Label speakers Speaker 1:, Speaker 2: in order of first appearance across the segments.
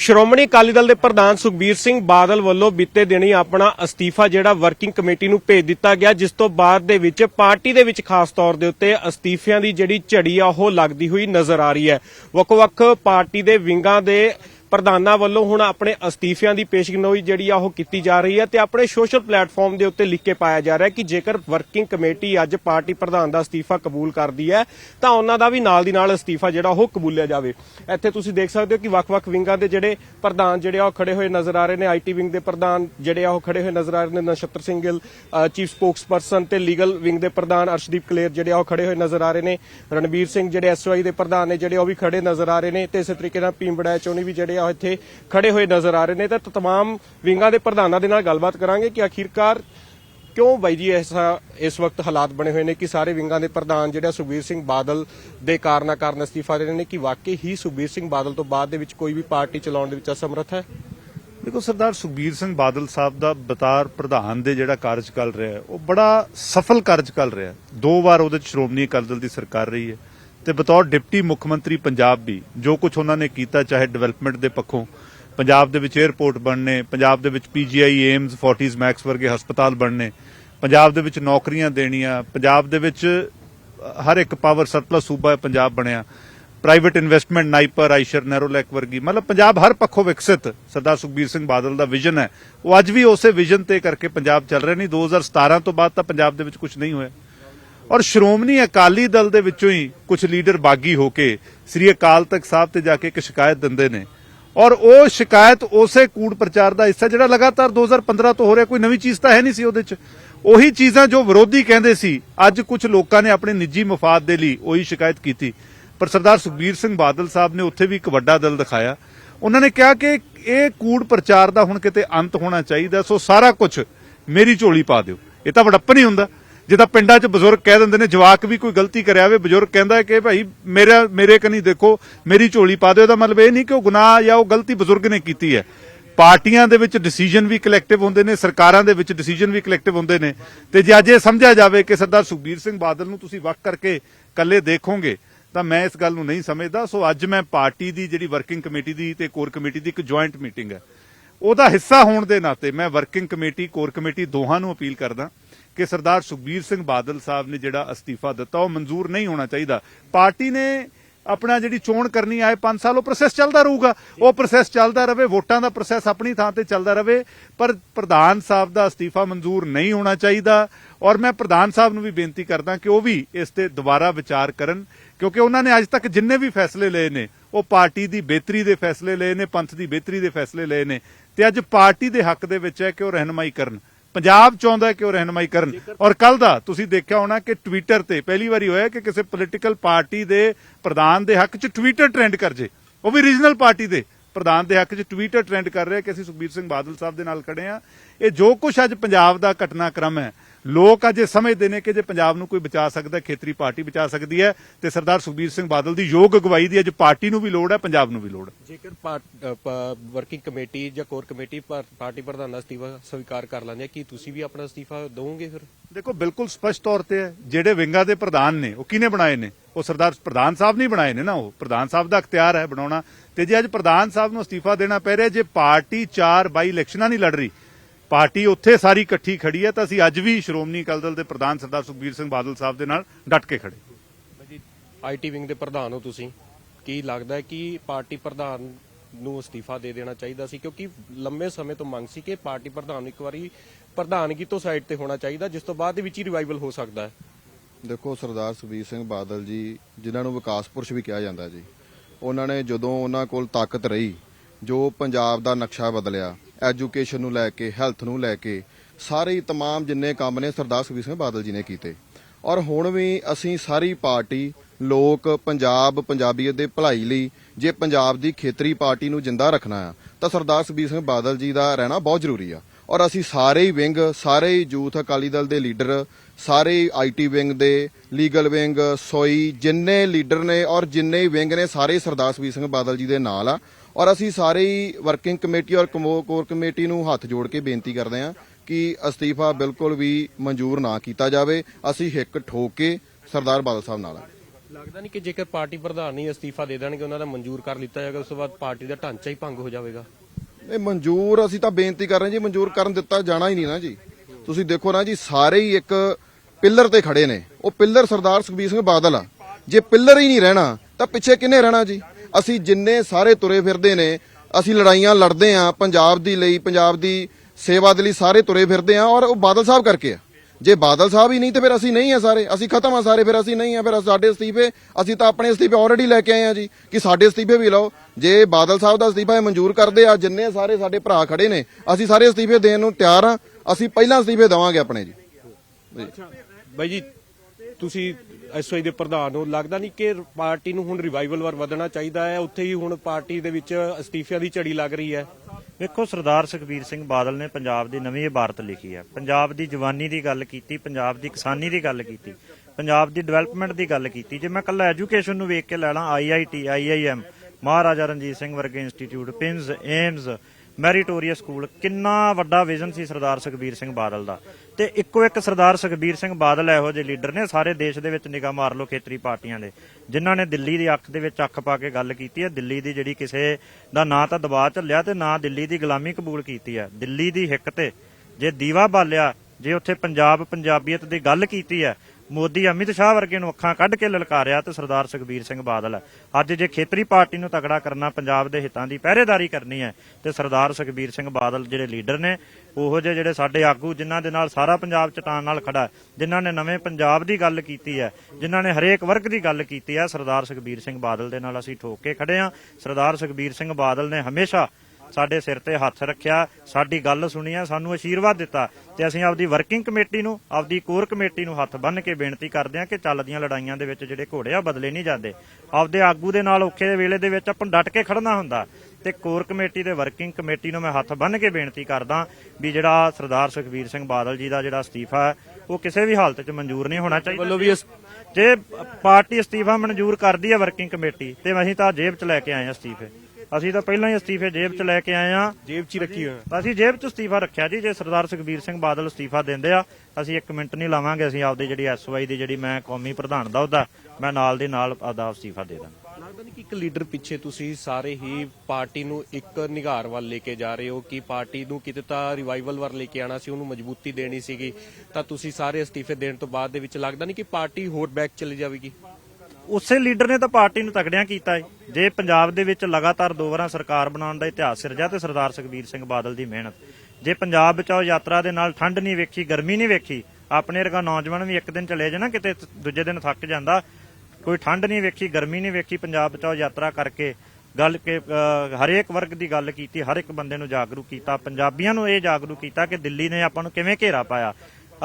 Speaker 1: ਸ਼੍ਰੋਮਣੀ ਅਕਾਲੀ ਦਲ ਦੇ ਪ੍ਰਧਾਨ ਸੁਖਬੀਰ ਸਿੰਘ ਬਾਦਲ ਵੱਲੋਂ ਬੀਤੇ ਦਿਨੀ ਆਪਣਾ ਅਸਤੀਫਾ ਜਿਹੜਾ ਵਰਕਿੰਗ ਕਮੇਟੀ ਨੂੰ ਭੇਜ ਦਿੱਤਾ ਗਿਆ, ਜਿਸ ਤੋਂ ਬਾਅਦ ਦੇ ਵਿੱਚ ਪਾਰਟੀ ਦੇ ਵਿੱਚ ਖਾਸ ਤੌਰ ਦੇ ਉੱਤੇ ਅਸਤੀਫਿਆਂ ਦੀ ਜਿਹੜੀ ਝੜੀ ਆ, ਉਹ ਲੱਗਦੀ ਹੋਈ ਨਜ਼ਰ ਆ ਰਹੀ ਹੈ। ਵੱਖ-ਵੱਖ ਪਾਰਟੀ ਦੇ ਵਿੰਗਾਂ ਦੇ ਪ੍ਰਧਾਨਾਂ ਵੱਲੋਂ ਹੁਣ ਆਪਣੇ ਅਸਤੀਫਿਆਂ ਦੀ ਪੇਸ਼ਗੋਈ ਜਿਹੜੀ ਆ ਉਹ ਕੀਤੀ ਜਾ ਰਹੀ ਹੈ ਤੇ ਆਪਣੇ ਸੋਸ਼ਲ ਪਲੇਟਫਾਰਮ ਦੇ ਉੱਤੇ ਲਿਖ ਕੇ ਪਾਇਆ ਜਾ ਰਿਹਾ ਕਿ ਜੇਕਰ ਵਰਕਿੰਗ ਕਮੇਟੀ ਅੱਜ ਪਾਰਟੀ ਪ੍ਰਧਾਨ ਦਾ ਅਸਤੀਫਾ ਕਬੂਲ ਕਰਦੀ ਹੈ, ਤਾਂ ਉਹਨਾਂ ਦਾ ਵੀ ਨਾਲ ਦੀ ਨਾਲ ਅਸਤੀਫਾ ਜਿਹੜਾ ਉਹ ਕਬੂਲਿਆ ਜਾਵੇ। ਇੱਥੇ ਤੁਸੀਂ ਦੇਖ ਸਕਦੇ ਹੋ ਕਿ ਵੱਖ-ਵੱਖ ਵਿੰਗਾਂ ਦੇ ਜਿਹੜੇ ਪ੍ਰਧਾਨ ਜਿਹੜੇ ਆ ਉਹ ਖੜੇ ਹੋਏ ਨਜ਼ਰ ਆ ਰਹੇ ਨੇ। ਆਈਟੀ ਵਿੰਗ ਦੇ ਪ੍ਰਧਾਨ ਜਿਹੜੇ ਆ ਉਹ ਖੜੇ ਹੋਏ ਨਜ਼ਰ ਆ ਰਹੇ ਨੇ। ਨਛੱਤਰ ਸਿੰਘ ਗਿੱਲ ਚੀਫ ਸਪੋਕਸਪਰਸਨ ਤੇ ਲੀਗਲ ਵਿੰਗ ਦੇ ਪ੍ਰਧਾਨ ਅਰਸ਼ਦੀਪ ਕਲੇਰ ਜਿਹੜੇ ਆ ਉਹ ਖੜੇ ਹੋਏ ਨਜ਼ਰ ਆ ਰਹੇ ਨੇ। ਰਣਬੀਰ ਸਿੰਘ ਜਿਹੜੇ ਐਸਵਾਈ ਦੇ ਪ੍ਰਧਾਨ ਨੇ ਜਿਹੜੇ ਉਹ ਵੀ ਖੜੇ ਨਜ਼ਰ ਆ ਰਹੇ ਨੇ ਤੇ ਇਸੇ ਤਰੀਕੇ ਨਾਲ ਭੀਮ ਭੀਮਬੜਾ ਚੋਣੀ ਵੀ ਜਿਹੜੇ ਆ, ਇੱਥੇ ਖੜੇ ਹੋਏ ਨਜ਼ਰ ਆ ਰਹੇ ਨੇ। ਤੇ ਤਮਾਮ ਵਿੰਗਾਂ ਦੇ ਪ੍ਰਧਾਨਾਂ ਦੇ ਨਾਲ ਗੱਲਬਾਤ ਕਰਾਂਗੇ ਕਿ ਆਖਿਰਕਾਰ ਕਿਉਂ ਬਾਈ ਜੀ ਐਸਾ ਇਸ ਵਕਤ ਹਾਲਾਤ ਬਣੇ ਹੋਏ ਨੇ ਕਿ ਸਾਰੇ ਵਿੰਗਾਂ ਦੇ ਪ੍ਰਧਾਨ ਜਿਹੜਾ ਸੁਖਬੀਰ ਸਿੰਘ ਬਾਦਲ ਦੇ ਕਾਰਨਾਂ ਕਾਰਨ ਅਸਤੀਫਾ ਦੇ ਰਹੇ ਨੇ ਕਿ ਵਾਕਈ ਹੀ ਸੁਖਬੀਰ ਸਿੰਘ ਬਾਦਲ ਤੋਂ ਬਾਅਦ ਦੇ ਵਿੱਚ ਕੋਈ ਵੀ ਪਾਰਟੀ ਚਲਾਉਣ ਦੇ ਵਿੱਚ ਅਸਮਰਥ ਹੈ?
Speaker 2: ਦੇਖੋ ਸਰਦਾਰ ਸੁਖਬੀਰ ਸਿੰਘ ਬਾਦਲ ਸਾਹਿਬ ਦਾ ਬਤਾਰ ਪ੍ਰਧਾਨ ਦੇ ਜਿਹੜਾ ਕਾਰਜਕਾਲ ਰਿਹਾ, ਉਹ ਬੜਾ ਸਫਲ ਕਾਰਜਕਾਲ ਰਿਹਾ। ਦੋ ਵਾਰ ਉਹਦੇ ਚ ਸ਼੍ਰੋਮਣੀ ਅਕਾਲੀ ਦਲ ਦੀ ਸਰਕਾਰ ਰਹੀ ਹੈ। ਤੇ ਬਤੌਰ ਡਿਪਟੀ ਮੁੱਖ ਮੰਤਰੀ ਪੰਜਾਬ ਵੀ, ਜੋ ਕੁਝ ਉਹਨਾਂ ਨੇ ਕੀਤਾ, ਚਾਹੇ ਡਿਵੈਲਪਮੈਂਟ ਦੇ ਪੱਖੋਂ। ਪੰਜਾਬ ਦੇ ਵਿੱਚ 에ਅਰਪੋਰਟ ਬਣਨੇ, ਪੰਜਾਬ ਦੇ ਵਿੱਚ ਪੀਜੀਆਈ ਏਮਸ ਫੋਰਟਿਸ ਮੈਕਸ ਵਰਗੇ ਹਸਪਤਾਲ ਬਣਨੇ, ਪੰਜਾਬ ਦੇ ਵਿੱਚ ਨੌਕਰੀਆਂ ਦੇਣੀਆਂ, ਪੰਜਾਬ ਦੇ ਵਿੱਚ ਹਰ ਇੱਕ ਪਾਵਰ ਸਰਪਲਸ ਸੂਬਾ ਪੰਜਾਬ ਬਣਿਆ। Private investment NIPER Eicher Nerolac ਵਰਗੀ, ਮਤਲਬ ਪੰਜਾਬ ਹਰ ਪੱਖੋਂ ਵਿਕਸਿਤ। ਸਰਦਾਰ ਸੁਖਬੀਰ ਸਿੰਘ ਬਾਦਲ ਦਾ ਵਿਜ਼ਨ ਹੈ। ਉਹ ਅੱਜ ਵੀ ਉਸੇ ਵਿਜ਼ਨ ਤੇ ਕਰਕੇ ਪੰਜਾਬ ਚੱਲ ਰਿਹਾ ਨਹੀਂ। 2017 ਤੋਂ ਬਾਅਦ ਤਾਂ ਪੰਜਾਬ ਦੇ ਵਿੱਚ ਕੁਝ ਨਹੀਂ ਹੋਇਆ। ਔਰ ਸ਼੍ਰੋਮਣੀ ਅਕਾਲੀ ਦਲ ਦੇ ਵਿੱਚੋਂ ਹੀ ਕੁਝ ਲੀਡਰ ਬਾਗੀ ਹੋ ਕੇ ਸ੍ਰੀ ਅਕਾਲ ਤਖਤ ਸਾਹਿਬ ਤੇ ਜਾ ਕੇ ਇੱਕ ਸ਼ਿਕਾਇਤ ਦਿੰਦੇ ਨੇ। ਔਰ ਉਹ ਸ਼ਿਕਾਇਤ ਉਸੇ ਕੂੜ ਪ੍ਰਚਾਰ ਦਾ ਹਿੱਸਾ ਜਿਹੜਾ ਲਗਾਤਾਰ 2015 ਤੋਂ ਹੋ ਰਿਹਾ, ਕੋਈ ਨਵੀਂ ਚੀਜ਼ ਤਾਂ ਹੈ ਨਹੀਂ ਸੀ ਉਹਦੇ 'ਚ। ਉਹੀ ਚੀਜ਼ਾਂ ਜੋ ਵਿਰੋਧੀ ਕਹਿੰਦੇ ਸੀ, ਅੱਜ ਕੁਝ ਲੋਕਾਂ ਨੇ ਆਪਣੇ ਨਿੱਜੀ ਮਫਾਦ ਦੇ ਲਈ ਉਹੀ ਸ਼ਿਕਾਇਤ ਕੀਤੀ। ਪਰ ਸਰਦਾਰ ਸੁਖਬੀਰ ਸਿੰਘ ਬਾਦਲ ਸਾਹਿਬ ਨੇ ਉੱਥੇ ਵੀ ਇੱਕ ਵੱਡਾ ਦਿਲ ਦਿਖਾਇਆ। ਉਹਨਾਂ ਨੇ ਕਿਹਾ ਕਿ ਇਹ ਕੂੜ ਪ੍ਰਚਾਰ ਦਾ ਹੁਣ ਕਿਤੇ ਅੰਤ ਹੋਣਾ ਚਾਹੀਦਾ, ਸੋ ਸਾਰਾ ਕੁਝ ਮੇਰੀ ਝੋਲੀ ਪਾ ਦਿਓ। ਇਹ ਤਾਂ ਵਡੱਪਨ ਹੀ ਹੁੰਦਾ। ਜਿੱਦਾਂ ਪਿੰਡਾਂ 'ਚ ਬਜ਼ੁਰਗ ਕਹਿ ਦਿੰਦੇ ਨੇ, ਜਵਾਕ ਵੀ ਕੋਈ ਗਲਤੀ ਕਰਿਆ ਹੋਵੇ, ਬਜ਼ੁਰਗ ਕਹਿੰਦਾ ਕਿ ਭਾਈ ਮੇਰਾ, ਮੇਰੇ ਕਨੀ ਦੇਖੋ, ਮੇਰੀ ਝੋਲੀ ਪਾ ਦਿਓ, ਇਹਦਾ ਮਤਲਬ ਇਹ ਨਹੀਂ ਕਿ ਉਹ ਗੁਨਾਹ ਜਾਂ ਉਹ ਗਲਤੀ ਬਜ਼ੁਰਗ ਨੇ ਕੀਤੀ ਹੈ। ਪਾਰਟੀਆਂ ਦੇ ਵਿੱਚ ਡਿਸੀਜਨ ਵੀ ਕਲੈਕਟਿਵ ਹੁੰਦੇ ਨੇ, ਸਰਕਾਰਾਂ ਦੇ ਵਿੱਚ ਡਿਸੀਜਨ ਵੀ ਕਲੈਕਟਿਵ ਹੁੰਦੇ ਨੇ। ਤੇ ਜੇ ਅੱਜ ਇਹ ਸਮਝਿਆ ਜਾਵੇ ਕਿ ਸਰਦਾਰ ਸੁਖਬੀਰ ਸਿੰਘ ਬਾਦਲ ਨੂੰ ਤੁਸੀਂ ਵੱਖ ਕਰਕੇ ਇਕੱਲੇ ਦੇਖੋਗੇ, ਤਾਂ ਮੈਂ ਇਸ ਗੱਲ ਨੂੰ ਨਹੀਂ ਸਮਝਦਾ। ਸੋ ਅੱਜ ਮੈਂ ਪਾਰਟੀ ਦੀ ਜਿਹੜੀ ਵਰਕਿੰਗ ਕਮੇਟੀ ਦੀ ਤੇ ਕੋਰ ਕਮੇਟੀ ਦੀ ਇੱਕ ਜੁਆਇੰਟ ਮੀਟਿੰਗ ਹੈ। ਉਹਦਾ ਹਿੱਸਾ ਹੋਣ ਦੇ ਨਾਤੇ ਮੈਂ ਵਰਕਿੰਗ ਕਮੇਟੀ ਕੋਰ ਕਮੇਟੀ ਦੋਹਾਂ ਨੂੰ ਅਪੀਲ ਕਰਦਾ। ਕਿ ਸਰਦਾਰ ਸੁਖਬੀਰ ਸਿੰਘ ਬਾਦਲ ਸਾਹਿਬ ਨੇ ਜਿਹੜਾ ਅਸਤੀਫਾ ਦਿੱਤਾ, ਉਹ ਮਨਜ਼ੂਰ ਨਹੀਂ ਹੋਣਾ ਚਾਹੀਦਾ। ਪਾਰਟੀ ਨੇ ਆਪਣਾ ਜਿਹੜੀ ਚੋਣ ਕਰਨੀ ਆਏ 5 ਸਾਲ ਉਹ ਪ੍ਰੋਸੈਸ ਚੱਲਦਾ ਰਹੂਗਾ। ਉਹ ਪ੍ਰੋਸੈਸ ਚੱਲਦਾ ਰਹੇ ਵੋਟਾਂ ਦਾ ਪ੍ਰੋਸੈਸ ਆਪਣੀ ਥਾਂ ਤੇ ਚੱਲਦਾ ਰਹੇ ਪਰ ਪ੍ਰਧਾਨ ਸਾਹਿਬ ਦਾ ਅਸਤੀਫਾ ਮਨਜ਼ੂਰ ਨਹੀਂ ਹੋਣਾ ਚਾਹੀਦਾ। ਔਰ ਮੈਂ ਪ੍ਰਧਾਨ ਸਾਹਿਬ ਨੂੰ ਵੀ ਬੇਨਤੀ ਕਰਦਾ ਕਿ ਉਹ ਵੀ ਇਸ ਤੇ ਦੁਬਾਰਾ ਵਿਚਾਰ ਕਰਨ, ਕਿਉਂਕਿ ਉਹਨਾਂ ਨੇ ਅੱਜ ਤੱਕ ਜਿੰਨੇ ਵੀ ਫੈਸਲੇ ਲਏ ਨੇ, ਉਹ ਪਾਰਟੀ ਦੀ ਬਿਹਤਰੀ ਦੇ ਫੈਸਲੇ ਲਏ ਨੇ, ਪੰਥ ਦੀ ਬਿਹਤਰੀ ਦੇ ਫੈਸਲੇ ਲਏ ਨੇ। ਤੇ ਅੱਜ ਪਾਰਟੀ ਦੇ ਹੱਕ ਦੇ ਵਿੱਚ ਹੈ ਕਿ ਉਹ ਰਹਿਨਮਾਈ ਕਰਨ। ਪੰਜਾਬ ਚਾਹੁੰਦਾ ਕਿ ਉਹ ਰਹਿਨਮਾਈ ਕਰਨ। ਔਰ ਕੱਲ ਦਾ ਤੁਸੀਂ ਦੇਖਿਆ ਹੋਣਾ ਕਿ ਟਵਿੱਟਰ ਤੇ ਪਹਿਲੀ ਵਾਰੀ ਹੋਇਆ ਕਿ ਕਿਸੇ ਪੋਲੀਟੀਕਲ ਪਾਰਟੀ ਦੇ ਪ੍ਰਧਾਨ ਦੇ ਹੱਕ 'ਚ ਟਵਿੱਟਰ ਟ੍ਰੈਂਡ ਕਰ ਜੇ। ਉਹ ਵੀ ਰੀਜਨਲ ਪਾਰਟੀ ਦੇ ਪ੍ਰਧਾਨ ਦੇ ਹੱਕ 'ਚ ਟਵਿੱਟਰ ਟ੍ਰੈਂਡ ਕਰ ਰਿਹਾ ਕਿ ਅਸੀਂ ਸੁਖਬੀਰ ਸਿੰਘ ਬਾਦਲ ਸਾਹਿਬ ਦੇ ਨਾਲ ਖੜੇ ਆ ਇਹ ਜੋ ਕੁਝ ਅੱਜ ਪੰਜਾਬ ਦਾ ਘਟਨਾਕ੍ਰਮ ਹੈ ਲੋਕ ਅੱਜ ਇਹ ਸਮਝਦੇ ਨੇ ਕਿ ਜੇ ਪੰਜਾਬ ਨੂੰ ਕੋਈ ਬਚਾ ਸਕਦਾ ਖੇਤਰੀ ਪਾਰਟੀ ਬਚਾ ਸਕਦੀ ਹੈ ਤੇ ਸਰਦਾਰ ਸੁਖਬੀਰ ਸਿੰਘ ਬਾਦਲ ਦੀ ਯੋਗ ਅਗਵਾਈ ਦੀ ਅੱਜ ਪਾਰਟੀ ਨੂੰ ਵੀ ਲੋੜ ਹੈ ਪੰਜਾਬ ਨੂੰ ਵੀ ਲੋੜ ਹੈ।
Speaker 1: ਜੇਕਰ ਵਰਕਿੰਗ ਕਮੇਟੀ ਜਾਂ ਕੋਰ ਕਮੇਟੀ ਪਾਰਟੀ ਪ੍ਰਧਾਨ ਦਾ ਅਸਤੀਫਾ ਸਵੀਕਾਰ ਕਰ ਲੈਂਦੇ ਆ ਕੀ ਤੁਸੀਂ ਵੀ ਆਪਣਾ ਅਸਤੀਫਾ ਦਿਓਗੇ ਫਿਰ?
Speaker 2: ਦੇਖੋ ਬਿਲਕੁਲ ਸਪਸ਼ਟ ਤੌਰ ਤੇ ਹੈ ਜਿਹੜੇ ਵਿੰਗਾਂ ਦੇ ਪ੍ਰਧਾਨ ਨੇ ਉਹ ਕਿਹਨੇ ਬਣਾਏ ਨੇ? ਉਹ ਸਰਦਾਰ ਪ੍ਰਧਾਨ ਸਾਹਿਬ ਨਹੀਂ ਬਣਾਏ ਨੇ ਨਾ ਉਹ। ਪ੍ਰਧਾਨ ਸਾਹਿਬ ਦਾ ਅਖਤਿਆਰ ਹੈ ਬਣਾਉਣਾ। ਤੇ ਜੇ ਅੱਜ ਪ੍ਰਧਾਨ ਸਾਹਿਬ ਨੂੰ ਅਸਤੀਫਾ ਦੇਣਾ ਪੈ ਰਿਹਾ ਜੇ ਪਾਰਟੀ ਚਾਰ ਬਾਈ ਇਲੈਕਸ਼ਨਾਂ ਨਹੀਂ ਲੜ ਰਹੀ ਪਾਰਟੀ ਉੱਥੇ ਸਾਰੀ ਇਕੱਠੀ ਖੜੀ ਹੈ ਤਾਂ ਅਸੀਂ ਅੱਜ ਵੀ ਸ਼੍ਰੋਮਣੀ ਅਕਾਲੀ ਦਲ ਦੇ ਪ੍ਰਧਾਨ ਸਰਦਾਰ ਸੁਖਬੀਰ ਸਿੰਘ ਬਾਦਲ ਸਾਹਿਬ ਦੇ ਨਾਲ ਡਟ ਕੇ ਖੜੇ।
Speaker 1: ਆਈਟੀ ਵਿੰਗ ਦੇ ਪ੍ਰਧਾਨ ਹੋ ਤੁਸੀਂ। ਕੀ ਲੱਗਦਾ ਹੈ ਕਿ ਪਾਰਟੀ ਪ੍ਰਧਾਨ ਨੂੰ ਅਸਤੀਫਾ ਦੇ ਦੇਣਾ ਚਾਹੀਦਾ ਸੀ? ਕਿਉਂਕਿ ਲੰਮੇ ਸਮੇਂ ਤੋਂ ਮੰਗ ਸੀ ਕਿ ਪਾਰਟੀ ਪ੍ਰਧਾਨ ਨੂੰ ਇੱਕ ਵਾਰੀ ਪ੍ਰਧਾਨਗੀ ਤੋਂ ਸਾਈਡ ਤੇ ਹੋਣਾ ਚਾਹੀਦਾ ਜਿਸ ਤੋਂ ਬਾਅਦ ਦੇ ਵਿੱਚ ਹੀ ਰਿਵਾਈਵਲ ਹੋ ਸਕਦਾ ਹੈ।
Speaker 3: ਦੇਖੋ ਸਰਦਾਰ ਸੁਖਬੀਰ ਸਿੰਘ ਬਾਦਲ ਜੀ ਜਿਨ੍ਹਾਂ ਨੂੰ ਵਿਕਾਸ ਪੁਰਸ਼ ਵੀ ਕਿਹਾ ਜਾਂਦਾ ਜੀ ਉਹਨਾਂ ਨੇ ਜਦੋਂ ਉਹਨਾਂ ਕੋਲ ਤਾਕਤ ਰਹੀ ਜੋ ਪੰਜਾਬ ਦਾ ਨਕਸ਼ਾ ਬਦਲਿਆ ਐਜੂਕੇਸ਼ਨ ਨੂੰ ਲੈ ਕੇ, ਹੈਲਥ ਨੂੰ ਲੈ ਕੇ, ਸਾਰੇ ਹੀ ਤਮਾਮ ਜਿੰਨੇ ਕੰਮ ਨੇ ਸਰਦਾਰ ਸੁਖਬੀਰ ਸਿੰਘ ਬਾਦਲ ਜੀ ਨੇ ਕੀਤੇ। ਔਰ ਹੁਣ ਵੀ ਅਸੀਂ ਸਾਰੀ ਪਾਰਟੀ, ਲੋਕ, ਪੰਜਾਬ, ਪੰਜਾਬੀਅਤ ਦੇ ਭਲਾਈ ਲਈ ਜੇ ਪੰਜਾਬ ਦੀ ਖੇਤਰੀ ਪਾਰਟੀ ਨੂੰ ਜਿੰਦਾ ਰੱਖਣਾ ਆ, ਤਾਂ ਸਰਦਾਰ ਸੁਖਬੀਰ ਸਿੰਘ ਬਾਦਲ ਜੀ ਦਾ ਰਹਿਣਾ ਬਹੁਤ ਜ਼ਰੂਰੀ ਆ। ਔਰ ਅਸੀਂ ਸਾਰੇ ਹੀ ਵਿੰਗ, ਸਾਰੇ ਹੀ ਯੂਥ ਅਕਾਲੀ ਦਲ ਦੇ ਲੀਡਰ, ਸਾਰੇ ਆਈਟੀ ਵਿੰਗ ਦੇ, ਲੀਗਲ ਵਿੰਗ, ਸੋਈ, ਜਿੰਨੇ ਲੀਡਰ ਨੇ ਔਰ ਜਿੰਨੇ ਵਿੰਗ ਨੇ ਸਾਰੇ ਸਰਦਾਰ ਸੁਖਬੀਰ ਸਿੰਘ ਬਾਦਲ ਜੀ ਦੇ ਨਾਲ ਆ ਔਰ ਅਸੀਂ ਸਾਰੇ ਹੀ ਵਰਕਿੰਗ ਕਮੇਟੀ ਔਰ ਕੋਰ ਕਮੇਟੀ ਨੂੰ ਹੱਥ ਜੋੜ ਕੇ ਬੇਨਤੀ ਕਰਦੇ ਹਾਂ ਕਿ ਅਸਤੀਫਾ ਬਿਲਕੁਲ ਵੀ ਮਨਜ਼ੂਰ ਨਾ ਕੀਤਾ ਜਾਵੇ। ਅਸੀਂ ਹਿੱਕ ਠੋਕ ਕੇ ਸਰਦਾਰ ਬਾਦਲ ਸਾਹਿਬ ਨਾਲ
Speaker 1: ਲੱਗਦਾ ਨਹੀਂ ਕਿ ਜੇਕਰ ਪਾਰਟੀ ਪ੍ਰਧਾਨ ਹੀ ਅਸਤੀਫਾ ਦੇ ਦੇਣਗੇ ਉਹਨਾਂ ਦਾ ਮਨਜ਼ੂਰ ਕਰ ਲਿੱਤਾ ਜਾਏਗਾ ਉਸ ਤੋਂ ਬਾਅਦ ਪਾਰਟੀ ਦਾ ਢਾਂਚਾ ਹੀ ਭੰਗ ਹੋ ਜਾਵੇਗਾ।
Speaker 3: ਇਹ ਮਨਜ਼ੂਰ ਅਸੀਂ ਤਾਂ ਬੇਨਤੀ ਕਰ ਰਹੇ ਜੀ ਮਨਜ਼ੂਰ ਕਰਨ ਦਿੱਤਾ ਜਾਣਾ ਹੀ ਨਹੀਂ ਨਾ ਜੀ। ਤੁਸੀਂ ਦੇਖੋ ਨਾ ਜੀ ਸਾਰੇ ਹੀ ਇੱਕ ਪਿੱਲਰ ਤੇ ਖੜੇ ਨੇ। ਉਹ ਪਿੱਲਰ ਸਰਦਾਰ ਸੁਖਬੀਰ ਸਿੰਘ ਬਾਦਲ ਆ। ਜੇ ਪਿੱਲਰ ਹੀ ਨਹੀਂ ਰਹਿਣਾ ਤਾਂ ਪਿੱਛੇ ਕਿੰਨੇ ਰਹਿਣਾ ਜੀ? ਅਸੀਂ ਜਿੰਨੇ ਸਾਰੇ ਤੁਰੇ ਫਿਰਦੇ ਨੇ, ਅਸੀਂ ਲੜਾਈਆਂ ਲੜਦੇ ਆ ਪੰਜਾਬ ਦੀ ਲਈ, ਪੰਜਾਬ ਦੀ ਸੇਵਾ ਦੇ ਲਈ ਸਾਰੇ ਤੁਰੇ ਫਿਰਦੇ ਆ ਔਰ ਉਹ ਬਾਦਲ ਸਾਹਿਬ ਕਰਕੇ ਆ। ਜੇ ਬਾਦਲ ਸਾਹਿਬ ਹੀ ਨਹੀਂ ਤੇ ਫਿਰ ਅਸੀਂ ਨਹੀਂ ਆ ਸਾਰੇ, ਅਸੀਂ ਖਤਮ ਆ ਸਾਰੇ, ਫਿਰ ਅਸੀਂ ਨਹੀਂ ਆ, ਫਿਰ ਸਾਡੇ ਅਸਤੀਫੇ, ਅਸੀਂ ਤਾਂ ਆਪਣੇ ਅਸਤੀਫੇ ਆਲਰੇਡੀ ਲੈ ਕੇ ਆਏ ਆ ਜੀ, ਕਿ ਸਾਡੇ ਅਸਤੀਫੇ ਵੀ ਲਓ। ਜੇ ਬਾਦਲ ਸਾਹਿਬ ਦਾ ਅਸਤੀਫਾ ਇਹ ਮਨਜ਼ੂਰ ਕਰਦੇ ਆ, ਜਿੰਨੇ ਸਾਰੇ ਸਾਡੇ ਭਰਾ ਖੜੇ ਨੇ, ਅਸੀਂ ਸਾਰੇ ਅਸਤੀਫੇ ਦੇਣ ਨੂੰ ਤਿਆਰ ਆ ਅਸੀਂ ਪਹਿਲਾਂ ਅਸਤੀਫੇ ਦੇਵਾਂਗੇ ਆਪਣੇ ਜੀ।
Speaker 1: ਬਾਈ ਜੀ ਤੁਸੀਂ ਐਸਓਆਈ ਦੇ ਪ੍ਰਧਾਨ ਹੋ, ਲੱਗਦਾ ਨਹੀਂ ਕਿ ਪਾਰਟੀ ਨੂੰ ਹੁਣ ਰਿਵਾਈਵਲ ਵੱਲ ਵਧਣਾ ਚਾਹੀਦਾ ਹੈ? ਉੱਥੇ ਹੀ ਹੁਣ ਪਾਰਟੀ ਦੇ ਵਿੱਚ ਅਸਤੀਫਿਆਂ ਦੀ ਝੜੀ ਲੱਗ ਰਹੀ ਹੈ।
Speaker 4: ਵੇਖੋ, ਸਰਦਾਰ ਸੁਖਬੀਰ ਸਿੰਘ ਬਾਦਲ ਨੇ ਪੰਜਾਬ ਦੀ ਨਵੀਂ ਇਬਾਰਤ ਲਿਖੀ ਹੈ। ਪੰਜਾਬ ਦੀ ਜਵਾਨੀ ਦੀ ਗੱਲ ਕੀਤੀ, ਪੰਜਾਬ ਦੀ ਕਿਸਾਨੀ ਦੀ ਗੱਲ ਕੀਤੀ, ਪੰਜਾਬ ਦੀ ਡਿਵੈਲਪਮੈਂਟ ਦੀ ਗੱਲ ਕੀਤੀ। ਜੇ ਮੈਂ ਕੱਲਾ ਐਜੂਕੇਸ਼ਨ ਨੂੰ ਵੇਖ ਕੇ ਲੈ ਲਾਂ ਆਈਆਈਟੀ ਆਈਆਈਐਮ ਮਹਾਰਾਜਾ ਰਣਜੀਤ ਸਿੰਘ ਵਰਗੇ institute PIMS AIIMS meritorious school, ਕਿੰਨਾ ਵੱਡਾ ਵਿਜ਼ਨ ਸੀ ਸਰਦਾਰ ਸੁਖਬੀਰ ਸਿੰਘ ਬਾਦਲ ਦਾ। ਤੇ ਇੱਕੋ ਇੱਕ ਸਰਦਾਰ ਸੁਖਬੀਰ ਸਿੰਘ ਬਾਦਲ ਇਹੋ ਜਿਹੇ ਲੀਡਰ ਨੇ, ਸਾਰੇ ਦੇਸ਼ ਦੇ ਵਿੱਚ ਨਿਗਾਹ ਮਾਰ ਲਓ ਖੇਤਰੀ ਪਾਰਟੀਆਂ ਦੇ, ਜਿਨ੍ਹਾਂ ਨੇ ਦਿੱਲੀ ਦੀ ਅੱਖ ਦੇ ਵਿੱਚ ਅੱਖ ਪਾ ਕੇ ਗੱਲ ਕੀਤੀ ਹੈ। ਦਿੱਲੀ ਦੀ ਜਿਹੜੀ ਕਿਸੇ ਦਾ ਨਾਂ ਤਾਂ ਦਬਾਅ ਝੱਲਿਆ ਤੇ ਨਾ ਦਿੱਲੀ ਦੀ ਗੁਲਾਮੀ ਕਬੂਲ ਕੀਤੀ ਹੈ। ਦਿੱਲੀ ਦੀ ਹਿੱਕ ਤੇ ਜੇ ਦੀਵਾ ਬਾਲਿਆ, ਜੇ ਉੱਥੇ ਪੰਜਾਬ ਪੰਜਾਬੀਅਤ ਦੀ ਗੱਲ ਕੀਤੀ ਹੈ ਮੋਦੀ ਅਮਿਤ ਸ਼ਾਹ ਵਰਗੇ ਨੂੰ ਅੱਖਾਂ ਕੱਢ ਕੇ ਲਲਕਾਰਿਆ ਤੇ ਸਰਦਾਰ ਸੁਖਬੀਰ ਸਿੰਘ ਬਾਦਲ। ਹੈ ਅੱਜ ਜੇ ਖੇਤਰੀ ਪਾਰਟੀ ਨੂੰ ਤਕੜਾ ਕਰਨਾ ਪੰਜਾਬ ਦੇ ਹਿੱਤਾਂ ਦੀ ਪਹਿਰੇਦਾਰੀ ਕਰਨੀ ਹੈ ਤੇ ਸਰਦਾਰ ਸੁਖਬੀਰ ਸਿੰਘ ਬਾਦਲ ਜਿਹੜੇ ਲੀਡਰ ਨੇ ਉਹੋ ਜਿਹੇ ਜਿਹੜੇ ਸਾਡੇ ਆਗੂ ਜਿਨ੍ਹਾਂ ਦੇ ਨਾਲ ਸਾਰਾ ਪੰਜਾਬ ਚਟਾਨ ਨਾਲ ਖੜਾ ਹੈ, ਜਿਨ੍ਹਾਂ ਨੇ ਨਵੇਂ ਪੰਜਾਬ ਦੀ ਗੱਲ ਕੀਤੀ ਹੈ ਜਿਨ੍ਹਾਂ ਨੇ ਹਰੇਕ ਵਰਗ ਦੀ ਗੱਲ ਕੀਤੀ ਹੈ ਸਰਦਾਰ ਸੁਖਬੀਰ ਸਿੰਘ ਬਾਦਲ ਦੇ ਨਾਲ ਅਸੀਂ ਠੋਕ ਕੇ ਖੜੇ ਹਾਂ। ਸਰਦਾਰ ਸੁਖਬੀਰ ਸਿੰਘ ਬਾਦਲ ਨੇ ਹਮੇਸ਼ਾ ਸਾਡੇ ਸਿਰ ਤੇ ਹੱਥ ਰੱਖਿਆ ਸਾਡੀ ਗੱਲ ਸੁਣੀ ਆ ਸਾਨੂੰ ਅਸ਼ੀਰਵਾਦ ਦਿੱਤਾ ਤੇ ਅਸੀਂ ਆਪਦੀ ਵਰਕਿੰਗ ਕਮੇਟੀ ਨੂੰ ਆਪਦੀ ਕੋਰ ਕਮੇਟੀ ਨੂੰ ਹੱਥ ਬੰਨ੍ਹ ਕੇ ਬੇਨਤੀ ਕਰਦੇ ਹਾਂ ਕਿ ਚੱਲਦੀਆਂ ਲੜਾਈਆਂ ਦੇ ਵਿੱਚ ਜਿਹੜੇ ਘੋੜੇ ਆ ਬਦਲੇ ਨਹੀਂ ਜਾਂਦੇ। ਆਪਦੇ ਆਗੂ ਦੇ ਨਾਲ ਔਖੇ ਵੇਲੇ ਦੇ ਵਿੱਚ ਆਪਾਂ ਡਟ ਕੇ ਖੜਨਾ ਹੁੰਦਾ ਤੇ ਕੋਰ ਕਮੇਟੀ ਤੇ ਵਰਕਿੰਗ ਕਮੇਟੀ ਨੂੰ ਮੈਂ ਹੱਥ ਬੰਨ੍ਹ ਕੇ ਬੇਨਤੀ ਕਰਦਾ ਵੀ ਜਿਹੜਾ ਸਰਦਾਰ ਸੁਖਬੀਰ ਸਿੰਘ ਬਾਦਲ ਜੀ ਦਾ ਜਿਹੜਾ ਅਸਤੀਫਾ ਹੈ ਉਹ ਕਿਸੇ ਵੀ ਹਾਲਤ 'ਚ ਮਨਜ਼ੂਰ ਨਹੀਂ ਹੋਣਾ ਚਾਹੀਦਾ।
Speaker 1: ਵੱਲੋਂ ਵੀ
Speaker 4: ਜੇ ਪਾਰਟੀ ਅਸਤੀਫਾ ਮਨਜ਼ੂਰ ਕਰਦੀ ਹੈ ਵਰਕਿੰਗ ਕਮੇਟੀ ਤੇ ਅਸੀਂ ਤਾਂ ਜੇਬ 'ਚ ਲੈ ਕੇ ਆਏ ਹਾਂ ਅਸਤੀਫੇ। ਅਸੀਂ ਤਾਂ ਪਹਿਲਾਂ ਹੀ ਅਸਤੀਫੇ ਜੇਬ 'ਚ ਲੈ ਕੇ ਆਏ ਹਾਂ।
Speaker 1: ਜੇਬ 'ਚ ਹੀ ਰੱਖੀ ਹੋਈ ਹੈ।
Speaker 4: ਅਸੀਂ ਜੇਬ 'ਚ ਅਸਤੀਫਾ ਰੱਖਿਆ ਜੀ। ਜੇ ਸਰਦਾਰ ਸੁਖਬੀਰ ਸਿੰਘ ਬਾਦਲ ਅਸਤੀਫਾ ਦਿੰਦੇ ਆ ਅਸੀਂ ਇੱਕ ਮਿੰਟ ਨਹੀਂ ਲਾਵਾਂਗੇ। ਅਸੀਂ ਆਪਦੀ ਜਿਹੜੀ ਐਸਵਾਈ ਦੀ ਜਿਹੜੀ ਮੈਂ ਕੌਮੀ ਪ੍ਰਧਾਨ ਦਾ ਉਹਦਾ ਮੈਂ ਨਾਲ ਦੇ ਨਾਲ ਆਪਦਾ ਅਸਤੀਫਾ ਦੇ ਦਾਂ
Speaker 1: ਲੱਗਦਾ ਨਹੀਂ ਕਿ ਇੱਕ ਲੀਡਰ ਪਿੱਛੇ ਤੁਸੀਂ ਸਾਰੇ ਹੀ ਪਾਰਟੀ ਨੂੰ ਇੱਕ ਨਿਗਾਰ ਵੱਲ ਲੈ ਕੇ ਜਾ ਰਹੇ ਹੋ ਕਿ ਪਾਰਟੀ ਨੂੰ ਕਿਤੇ ਤਾਂ ਰਿਵਾਈਵਲ ਵੱਲ ਲੈ ਕੇ ਆਣਾ ਸੀ ਉਹਨੂੰ ਮਜ਼ਬੂਤੀ ਦੇਣੀ ਸੀਗੀ ਤਾਂ ਤੁਸੀਂ ਸਾਰੇ ਅਸਤੀਫੇ ਦੇਣ ਤੋਂ ਬਾਅਦ ਦੇ ਵਿੱਚ ਲੱਗਦਾ ਨਹੀਂ ਕਿ ਪਾਰਟੀ ਹੋਰ ਬੈਕ ਚਲੀ ਜਾਵੇਗੀ?
Speaker 4: ਉਸੇ ਲੀਡਰ ਨੇ ਤਾਂ ਪਾਰਟੀ ਨੂੰ ਤਕੜਿਆਂ ਕੀਤਾ ਹੈ ਜੇ ਪੰਜਾਬ ਦੇ ਵਿੱਚ ਲਗਾਤਾਰ ਦੋ ਵਾਰਾਂ ਸਰਕਾਰ ਬਣਾਉਣ ਦਾ ਇਤਿਹਾਸ ਸਿਰਜਿਆ ਤੇ ਸਰਦਾਰ ਸੁਖਬੀਰ ਸਿੰਘ ਬਾਦਲ ਦੀ ਮਿਹਨਤ। ਜੇ ਪੰਜਾਬ ਬਚਾਓ ਯਾਤਰਾ ਦੇ ਨਾਲ ਠੰਡ ਨਹੀਂ ਵੇਖੀ, ਗਰਮੀ ਨਹੀਂ ਵੇਖੀ, ਆਪਣੇ ਵਰਗਾ ਨੌਜਵਾਨ ਵੀ ਇੱਕ ਦਿਨ ਚਲੇ ਜਾਣਾ ਕਿਤੇ ਦੂਜੇ ਦਿਨ ਥੱਕ ਜਾਂਦਾ, ਕੋਈ ਠੰਡ ਨਹੀਂ ਵੇਖੀ, ਗਰਮੀ ਨਹੀਂ ਵੇਖੀ, ਪੰਜਾਬ ਬਚਾਓ ਯਾਤਰਾ ਕਰਕੇ ਗੱਲ ਕੇ ਹਰੇਕ ਵਰਗ ਦੀ ਗੱਲ ਕੀਤੀ, ਹਰ ਇੱਕ ਬੰਦੇ ਨੂੰ ਜਾਗਰੂਕ ਕੀਤਾ, ਪੰਜਾਬੀਆਂ ਨੂੰ ਇਹ ਜਾਗਰੂਕ ਕੀਤਾ ਕਿ ਦਿੱਲੀ ਨੇ ਆਪਾਂ ਨੂੰ ਕਿਵੇਂ ਘੇਰਾ ਪਾਇਆ।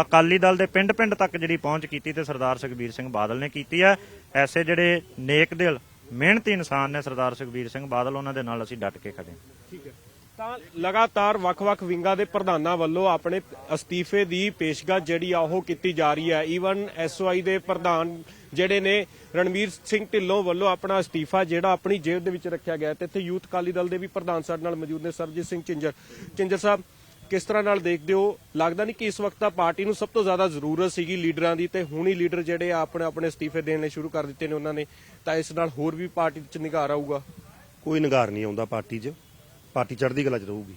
Speaker 4: ਅਕਾਲੀ ਦਲ ਦੇ ਪਿੰਡ-ਪਿੰਡ ਤੱਕ ਜਿਹੜੀ ਪਹੁੰਚ ਕੀਤੀ ਤੇ ਸਰਦਾਰ ਸੁਖਬੀਰ ਸਿੰਘ ਬਾਦਲ ਨੇ ਕੀਤੀ ਹੈ। ਐਸੇ ਜਿਹੜੇ ਨੇਕ ਦਿਲ, ਮਿਹਨਤੀ ਇਨਸਾਨ ਨੇ ਸਰਦਾਰ ਸੁਖਬੀਰ ਸਿੰਘ ਬਾਦਲ, ਉਹਨਾਂ ਦੇ ਨਾਲ ਅਸੀਂ ਡਟ ਕੇ ਖੜੇ
Speaker 1: ਠੀਕ ਹੈ। ਤਾਂ ਲਗਾਤਾਰ ਵੱਖ-ਵੱਖ ਵਿੰਗਾਂ ਦੇ ਪ੍ਰਧਾਨਾਂ ਵੱਲੋਂ ਆਪਣੇ ਅਸਤੀਫੇ ਦੀ ਪੇਸ਼ਕਸ਼ ਜਿਹੜੀ ਆ ਉਹ ਕੀਤੀ ਜਾ ਰਹੀ ਹੈ। ਈਵਨ ਐਸਓਆਈ ਦੇ ਪ੍ਰਧਾਨ ਜਿਹੜੇ ਨੇ, ਰਣਵੀਰ ਸਿੰਘ ਢਿੱਲੋਂ ਵੱਲੋਂ ਆਪਣਾ ਅਸਤੀਫਾ ਜਿਹੜਾ ਆਪਣੀ ਜੇਬ ਦੇ ਵਿੱਚ ਰੱਖਿਆ ਗਿਆ ਤੇ ਇੱਥੇ ਯੂਥ ਅਕਾਲੀ ਦਲ ਦੇ ਵੀ ਪ੍ਰਧਾਨ ਸਾਡੇ ਨਾਲ ਮੌਜੂਦ ਨੇ ਸਰਜੀਤ ਸਿੰਘ ਚਿੰਜਰ ਚਿੰਜਰ ਸਾਹਿਬ ਕਿਸ ਤਰ੍ਹਾਂ ਨਾਲ ਦੇਖਦੇ ਹੋ? ਲੱਗਦਾ ਨਹੀਂ ਕਿ ਇਸ ਵਕਤ ਤਾਂ ਪਾਰਟੀ ਨੂੰ ਸਭ ਤੋਂ ਜ਼ਿਆਦਾ ਜ਼ਰੂਰਤ ਸੀਗੀ ਲੀਡਰਾਂ ਦੀ ਤੇ ਹੁਣ ਹੀ ਲੀਡਰ ਜਿਹੜੇ ਆ ਆਪਣੇ ਆਪਣੇ ਅਸਤੀਫੇ ਦੇਣੇ ਸ਼ੁਰੂ ਕਰ ਦਿੱਤੇ ਨੇ ਉਹਨਾਂ ਨੇ। ਤਾਂ ਇਸ ਨਾਲ ਹੋਰ ਵੀ ਪਾਰਟੀ 'ਚ ਨਿਗਾਰ ਆਊਗਾ?
Speaker 5: ਕੋਈ ਨਿਗਾਰ ਨਹੀਂ ਆਉਂਦਾ ਪਾਰਟੀ 'ਚ। ਪਾਰਟੀ ਚੜ੍ਹਦੀ ਕਲਾ 'ਚ ਰਹੂਗੀ।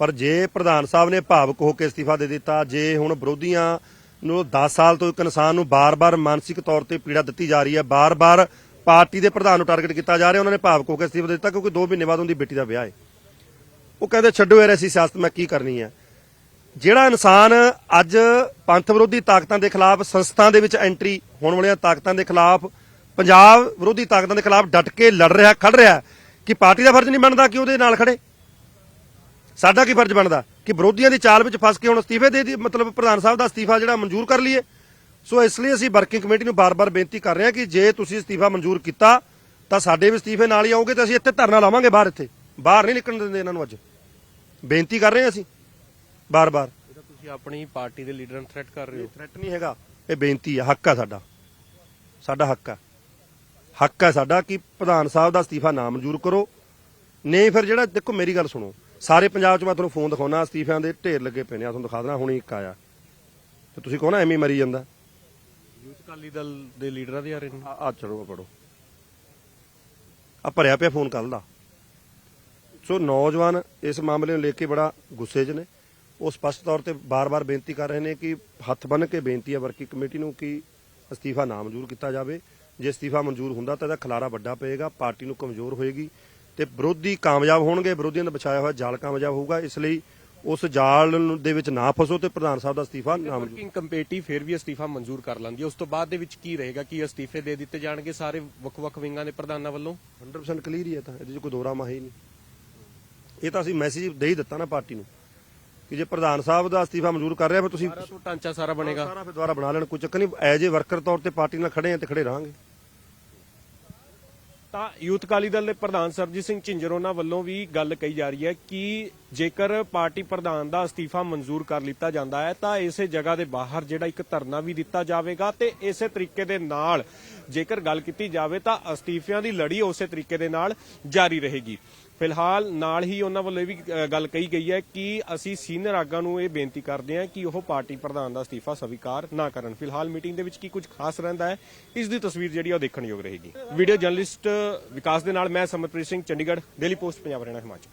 Speaker 5: ਪਰ ਜੇ ਪ੍ਰਧਾਨ ਸਾਹਿਬ ਨੇ ਭਾਵਕ ਹੋ ਕੇ ਅਸਤੀਫਾ ਦੇ ਦਿੱਤਾ, ਜੇ ਹੁਣ ਵਿਰੋਧੀਆਂ ਨੂੰ 10 ਸਾਲ ਤੋਂ ਇੱਕ ਇਨਸਾਨ ਨੂੰ ਬਾਰ-ਬਾਰ ਮਾਨਸਿਕ ਤੌਰ ਤੇ ਪੀੜਾ ਦਿੱਤੀ ਜਾ ਰਹੀ ਹੈ, ਬਾਰ-ਬਾਰ ਪਾਰਟੀ ਦੇ ਪ੍ਰਧਾਨ ਨੂੰ ਟਾਰਗੇਟ ਕੀਤਾ ਜਾ ਰਿਹਾ, ਉਹਨਾਂ ਨੇ ਭਾਵਕ ਹੋ ਕੇ ਅਸਤੀਫਾ ਦਿੱਤਾ ਕਿਉਂਕਿ 2 ਮਹੀਨੇ ਬਾਅਦ ਉਹਦੀ ਬੇਟੀ ਦਾ ਵਿਆਹ ਹੈ। ਉਹ ਕਹਿੰਦੇ ਛੱਡੋ ਯਾਰ ਐਸੀ ਸਿਆਸਤ, ਮੈਂ ਕੀ ਕਰਨੀ ਹੈ ਜਿਹੜਾ ਇਨਸਾਨ ਅੱਜ ਪੰਥ ਵਿਰੋਧੀ ਤਾਕਤਾਂ ਦੇ ਖਿਲਾਫ ਸੰਸਥਾ ਦੇ ਵਿੱਚ ਐਂਟਰੀ ਹੋਣ ਵਾਲੀਆਂ ਤਾਕਤਾਂ ਦੇ ਖਿਲਾਫ ਪੰਜਾਬ ਵਿਰੋਧੀ ਤਾਕਤਾਂ ਦੇ ਖਿਲਾਫ ਡਟ ਕੇ ਲੜ ਰਿਹਾ, ਖੜ ਰਿਹਾ, ਕਿ ਪਾਰਟੀ ਦਾ ਫਰਜ਼ ਨਹੀਂ ਬਣਦਾ ਕਿ ਉਹਦੇ ਨਾਲ ਖੜੇ? ਸਾਡਾ ਕੀ ਫਰਜ਼ ਬਣਦਾ? ਕਿ ਵਿਰੋਧੀਆਂ ਦੀ ਚਾਲ ਵਿੱਚ ਫਸ ਕੇ ਹੁਣ ਅਸਤੀਫੇ ਦੇ ਦੀ ਮਤਲਬ ਪ੍ਰਧਾਨ ਸਾਹਿਬ ਦਾ ਅਸਤੀਫਾ ਜਿਹੜਾ ਮਨਜ਼ੂਰ ਕਰ ਲਈਏ। ਸੋ ਇਸ ਲਈ ਅਸੀਂ ਵਰਕਿੰਗ ਕਮੇਟੀ ਨੂੰ ਬਾਰ-ਬਾਰ ਬੇਨਤੀ ਕਰ ਰਹੇ ਹਾਂ ਕਿ ਜੇ ਤੁਸੀਂ ਅਸਤੀਫਾ ਮਨਜ਼ੂਰ ਕੀਤਾ, ਤਾਂ ਸਾਡੇ ਵੀ ਅਸਤੀਫੇ ਨਾਲ ਹੀ ਆਓਗੇ ਤੇ ਅਸੀਂ ਇੱਥੇ ਧਰਨਾ ਲਾਵਾਂਗੇ ਬਾਹਰ ਇੱਥੇ। ਬਾਹਰ ਨਹੀਂ ਨਿਕਲਣ ਦਿੰਦੇ ਇਹਨਾਂ ਨੂੰ ਅੱਜ। ਬੇਨਤੀ ਕਰ ਰਹੇ ਹਾਂ ਅਸੀਂ ਬਾਰ-ਬਾਰ
Speaker 1: ਇਹਦਾ ਤੁਸੀਂ ਆਪਣੀ ਪਾਰਟੀ ਦੇ ਲੀਡਰਾਂ ਨੂੰ ਥ੍ਰੈਟ ਕਰ ਰਹੇ ਹੋ?
Speaker 5: ਥ੍ਰੈਟ ਨਹੀਂ ਹੈਗਾ। ਇਹ ਬੇਨਤੀ ਹੈ ਹੱਕ ਹੈ ਸਾਡਾ। ਸਾਡਾ ਹੱਕ ਹੈ ਹੱਕ ਹੈ ਸਾਡਾ ਕਿ ਪ੍ਰਧਾਨ ਸਾਹਿਬ ਦਾ ਅਸਤੀਫਾ ਨਾ ਮਨਜ਼ੂਰ ਕਰੋ। ਨਹੀਂ ਫਿਰ ਜਿਹੜਾ ਦੇਖੋ ਮੇਰੀ ਗੱਲ ਸੁਣੋ। ਸਾਰੇ ਪੰਜਾਬ 'ਚ ਮੈਂ ਤੁਹਾਨੂੰ ਫੋਨ ਦਿਖਾਉਣਾ ਅਸਤੀਫਿਆਂ ਦੇ ਢੇਰ ਲੱਗੇ ਪਏ ਨੇ। ਆ ਤੁਹਾਨੂੰ ਦਿਖਾ ਦੇਣਾ ਹੁਣੀ ਇੱਕ ਆਇਆ। ਤੇ ਤੁਸੀਂ ਕਹੋ ਨਾ ਐਵੇਂ ਹੀ ਮਰੀ ਜਾਂਦਾ।
Speaker 1: ਅਕਾਲੀ ਦਲ ਦੇ ਲੀਡਰਾਂ ਦੇ ਆ ਰਹੇ ਨੇ।
Speaker 5: ਆ ਆ ਚਲੋ ਆ ਪੜੋ। ਆ ਭਰਿਆ ਪਿਆ ਫੋਨ ਕੱਲ ਦਾ। ਸੋ ਨੌਜਵਾਨ ਇਸ ਮਾਮਲੇ ਨੂੰ ਲੈ ਕੇ ਬੜਾ ਗੁੱਸੇ 'ਚ ਨੇ। ਉਹ ਸਪਸ਼ਟ ਤੌਰ ਤੇ ਬਾਰ-ਬਾਰ ਬੇਨਤੀ ਕਰ ਰਹੇ ਨੇ ਕਿ ਹੱਥ ਬੰਨ੍ਹ ਕੇ ਬੇਨਤੀ ਹੈ ਵਰਕਿੰਗ ਕਮੇਟੀ ਨੂੰ ਕਿ ਅਸਤੀਫਾ ਨਾ ਮਨਜ਼ੂਰ ਕੀਤਾ ਜਾਵੇ। ਜੇ ਅਸਤੀਫਾ ਮਨਜ਼ੂਰ ਹੁੰਦਾ ਤਾਂ ਇਹਦਾ ਖਲਾਰਾ ਵੱਡਾ ਪਏਗਾ ਪਾਰਟੀ ਨੂੰ ਕਮਜ਼ੋਰ ਹੋਏਗੀ ਤੇ ਵਿਰੋਧੀ ਕਾਮਯਾਬ ਹੋਣਗੇ ਵਿਰੋਧੀਆਂ ਦਾ ਬਚਾਇਆ ਹੋਇਆ ਜਾਲ ਕਾਮਯਾਬ ਹੋਊਗਾ ਇਸ ਲਈ ਉਸ ਜਾਲ ਦੇ ਵਿੱਚ ਨਾ ਫਸੋ ਤੇ ਪ੍ਰਧਾਨ ਸਾਹਿਬ ਦਾ ਅਸਤੀਫਾ ਨਾ ਮਨਜ਼ੂਰ
Speaker 1: ਵਰਕਿੰਗ ਕਮੇਟੀ ਫਿਰ ਵੀ ਅਸਤੀਫਾ ਮਨਜ਼ੂਰ ਕਰ ਲੈਂਦੀ ਹੈ। ਉਸ ਤੋਂ ਬਾਅਦ ਦੇ ਵਿੱਚ ਕੀ ਰਹੇਗਾ? ਕੀ ਅਸਤੀਫੇ ਦੇ ਦਿੱਤੇ ਜਾਣਗੇ ਸਾਰੇ ਵੱਖ-ਵੱਖ ਵਿੰਗਾਂ ਦੇ ਪ੍ਰਧਾਨਾਂ ਵੱਲੋਂ?
Speaker 5: 100% ਕਲੀਅਰ ਹੀ ਹੈ ਤਾਂ। ਇਹਦੇ 'ਚ ਕੋਈ ਦੋਰਾ ਮਾਹੀ ਨਹੀਂ। ਇਹ ਤਾਂ ਅਸੀਂ ਮੈਸੇਜ ਦੇ ਹੀ ਦਿੱਤਾ ਨਾ ਪਾਰਟੀ ਨੂੰ ਕਿ ਜੇ ਪ੍ਰਧਾਨ ਸਾਹਿਬ ਦਾ ਅਸਤੀਫਾ ਮਨਜ਼ੂਰ ਕਰ ਰਿਹਾ ਫਿਰ ਤੁਸੀਂ
Speaker 1: ਸਾਰਾ ਤੋਂ ਢਾਂਚਾ ਸਾਰਾ ਬਣੇਗਾ।
Speaker 5: ਸਾਰਾ ਫਿਰ ਦੁਬਾਰਾ ਬਣਾ ਲੈਣ ਕੋਈ ਚੱਕਰ ਨਹੀਂ। ਐਜ ਏ ਵਰਕਰ ਤੌਰ ਤੇ ਪਾਰਟੀ ਨਾਲ ਖੜੇ ਆ ਤੇ ਖੜੇ ਰਹਾਂਗੇ।
Speaker 1: ਤਾਂ ਯੂਥ ਅਕਾਲੀ ਦਲ ਦੇ ਪ੍ਰਧਾਨ ਸਰਜੀਤ ਸਿੰਘ ਝਿੰਜਰ ਉਹਨਾਂ ਵੱਲੋਂ ਵੀ ਗੱਲ ਕਹੀ ਜਾ ਰਹੀ ਹੈ ਕਿ ਜੇਕਰ ਪਾਰਟੀ ਪ੍ਰਧਾਨ ਦਾ ਅਸਤੀਫਾ ਮਨਜ਼ੂਰ ਕਰ ਲਿੱਤਾ ਜਾਂਦਾ ਹੈ ਤਾਂ ਇਸੇ ਜਗ੍ਹਾ ਦੇ ਬਾਹਰ ਜਿਹੜਾ ਇੱਕ ਧਰਨਾ ਵੀ ਦਿੱਤਾ ਜਾਵੇਗਾ ਤੇ ਇਸੇ ਤਰੀਕੇ ਦੇ ਨਾਲ ਜੇਕਰ ਗੱਲ ਕੀਤੀ ਜਾਵੇ ਤਾਂ ਅਸਤੀਫਿਆਂ ਦੀ ਲੜੀ ਉਸੇ ਤਰੀਕੇ ਦੇ ਨਾਲ ਜਾਰੀ ਰਹੇਗੀ। ਫਿਲਹਾਲ ਨਾਲ ਹੀ ਉਹਨਾਂ ਵੱਲੋਂ ਇਹ ਵੀ ਗੱਲ ਕਹੀ ਗਈ ਹੈ ਕਿ ਅਸੀਂ ਸੀਨੀਅਰ ਆਗਾਂ ਨੂੰ ਇਹ ਬੇਨਤੀ ਕਰਦੇ ਹਾਂ ਕਿ ਉਹ ਪਾਰਟੀ ਪ੍ਰਧਾਨ ਦਾ ਅਸਤੀਫਾ ਸਵੀਕਾਰ ਨਾ ਕਰਨ। ਫਿਲਹਾਲ ਮੀਟਿੰਗ ਦੇ ਵਿੱਚ ਕੀ ਕੁਝ ਖਾਸ ਰਹਿੰਦਾ ਹੈ, ਇਸ ਦੀ ਤਸਵੀਰ ਜਿਹੜੀ ਉਹ ਦੇਖਣ ਯੋਗ ਰਹੇਗੀ। ਵੀਡੀਓ ਜਰਨਲਿਸਟ ਵਿਕਾਸ ਦੇ ਨਾਲ ਮੈਂ ਸਮਰਪ੍ਰੀਤ ਸਿੰਘ, ਚੰਡੀਗੜ੍ਹ, ਡੇਲੀ ਪੋਸਟ, ਪੰਜਾਬ ਹਰਿਆਣਾ ਹਿਮਾਚਲ।